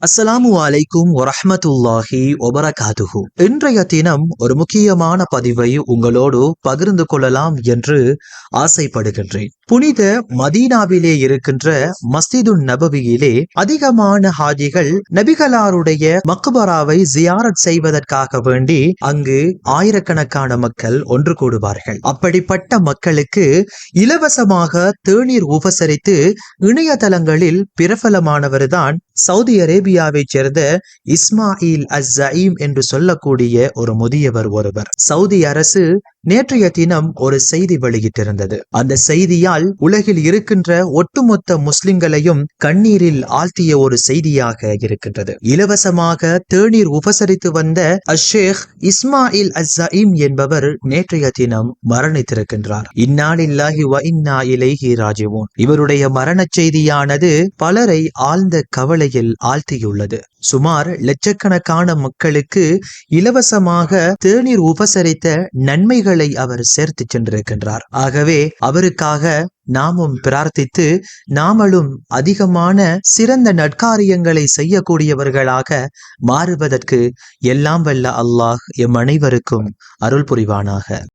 அஸ்ஸலாமு அலைக்கும் வரஹ்மத்துல்லாஹி ஒபரகாதுஹு இன்றைய தினம் ஒரு முக்கியமான பதிவை உங்களோடு பகிர்ந்து கொள்ளலாம் என்று ஆசைப்படுகின்றேன். புனித மதீனாவிலே இருக்கின்ற மஸ்திது நபவியிலே அதிகமான ஹாஜிகள் நபிகளாருடைய மக்பராவை ஜியாரத் செய்வதற்காக வேண்டி அங்கு ஆயிரக்கணக்கான மக்கள் ஒன்று கூடுவார்கள். அப்படிப்பட்ட மக்களுக்கு இலவசமாக தேநீர் உபசரித்து இணையதளங்களில் பிரபலமானவர்தான் சவுதி அரேபியாவைச் சேர்ந்த இஸ்மாயில் அஸ் என்று சொல்லக்கூடிய ஒரு முதியவர் ஒருவர். சவுதி அரசு நேற்றைய தினம் ஒரு செய்தி வெளியிட்டிருந்தது. அந்த செய்தியால் உலகில் இருக்கின்ற ஒட்டுமொத்த முஸ்லிம்களையும் கண்ணீரில் ஆழ்த்திய ஒரு செய்தியாக இருக்கின்றது. இலவசமாக தேநீர் உபசரித்து வந்த அஷேக் இஸ்மாயில் அஸ் என்பவர் நேற்றைய தினம் மரணித்திருக்கின்றார். இந்நாளில்லாஹி வ இன்னா இலைஹி ராஜிவோன். இவருடைய மரணச் செய்தியானது பலரை ஆழ்ந்த கவலையில் ஆழ்த்தியுள்ளது. சுமார் லட்சக்கணக்கான மக்களுக்கு இலவசமாக தேநீர் உபசரித்த நன்மைகள் அவர் சேர்த்து சென்றிருக்கின்றார். ஆகவே அவருக்காக நாமும் பிரார்த்தித்து நாமளும் அதிகமான சிறந்த நற்காரியங்களை செய்யக்கூடியவர்களாக மாறுவதற்கு எல்லாம் வல்ல அல்லாஹ் எம் அனைவருக்கும் அருள் புரிவானாக.